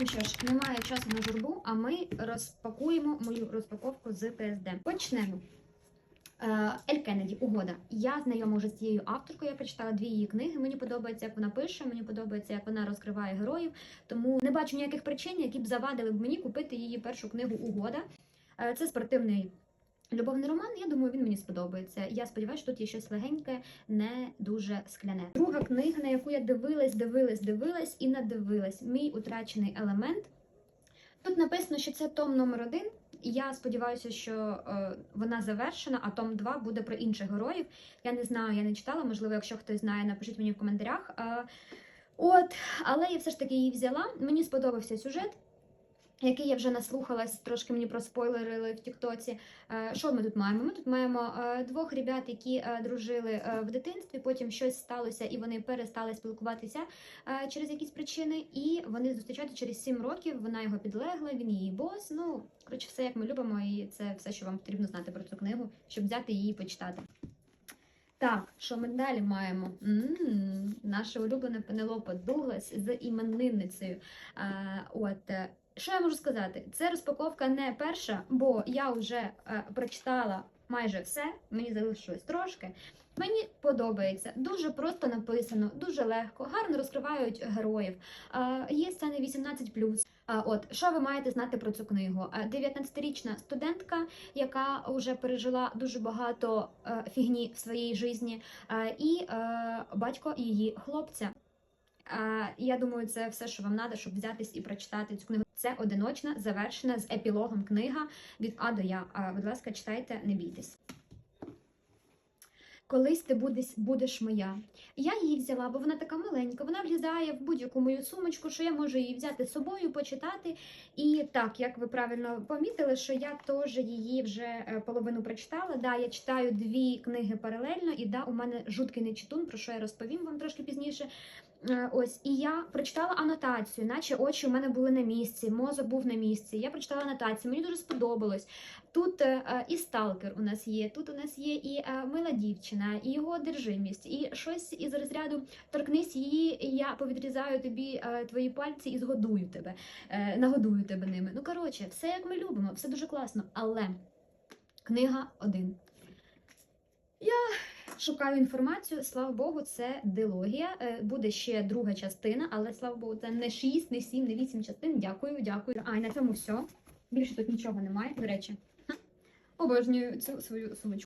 Ну що ж, немає часу на журбу, а ми розпакуємо мою розпаковку з ПСД. Почнемо. Е, Ель Кеннеді, угода. Я знайома вже з цією авторкою. Я прочитала дві її книги. Мені подобається, як вона пише, мені подобається, як вона розкриває героїв. Тому не бачу ніяких причин, які б завадили б мені купити її першу книгу Угода. Е, Це спортивний любовний роман. Я думаю, він мені сподобається. Я сподіваюся, що тут є щось легеньке, не дуже скляне. Друга книга, на яку я дивилась, дивилась, дивилась і надивилась. Мій утрачений елемент. Тут написано, що це том номер один. Я сподіваюся, що е, вона завершена, а том 2 буде про інших героїв. Я не знаю, я не читала. Можливо, якщо хтось знає, напишіть мені в коментарях. Е, от, але я все ж таки її взяла. Мені сподобався сюжет. Який я вже наслухалась, трошки мені проспойлерили в Тіктоці. Е, Що ми тут маємо? Ми тут маємо е, двох ребят, які е, дружили в дитинстві, потім щось сталося, і вони перестали спілкуватися через якісь причини, і вони зустрічаються через 7 років. Вона його підлегла, він її бос. Ну, коротше, все як ми любимо, і це все, що вам потрібно знати про цю книгу, щоб взяти її і почитати. Так, що ми далі маємо? наша улюблена Пенелопа Дуглас з іменинницею. Е, от. е, що я можу сказати? Це розпаковка не перша, бо я вже е, прочитала майже все. Мені залишилось трошки. Мені подобається. Дуже просто написано, дуже легко, гарно розкривають героїв. Е, є сцени 18+. От що ви маєте знати про цю книгу? Е, 19-річна студентка, яка вже пережила дуже багато е, фігні в своїй житті, і е, батько її хлопця. Я думаю, це все, що вам треба, щоб взятись і прочитати цю книгу. Це одиночна, завершена з епілогом книга від А до Я. Будь ласка, читайте, не бійтесь. Колись ти будеш, будеш моя. Я її взяла, бо вона така маленька, вона влізає в будь-яку мою сумочку, що я можу її взяти з собою, почитати. І так, як ви правильно помітили, що я теж її вже е, половину прочитала. Да, я читаю дві книги паралельно, і да, у мене жуткий нечитун, про що я розповім вам трошки пізніше. Е, Ось, і я прочитала анотацію, наче очі у мене були на місці, мозок був на місці. Я прочитала анотацію, мені дуже сподобалось. Тут е, е, і сталкер у нас є, тут у нас є і е, мила дівчина, і його одержимість, і щось із розряду торкнись її, і я повідрізаю тобі е, твої пальці і згодую тебе, е, нагодую тебе ними. Ну коротше, все як ми любимо, все дуже класно. Але книга один. Я шукаю інформацію. Слава Богу, це дилогія. Е, Буде ще друга частина, але слава Богу, це не 6, не 7, не 8 частин. Дякую, дякую. А і на цьому все. Більше тут нічого немає. До речі, обожнюю цю свою сумочку.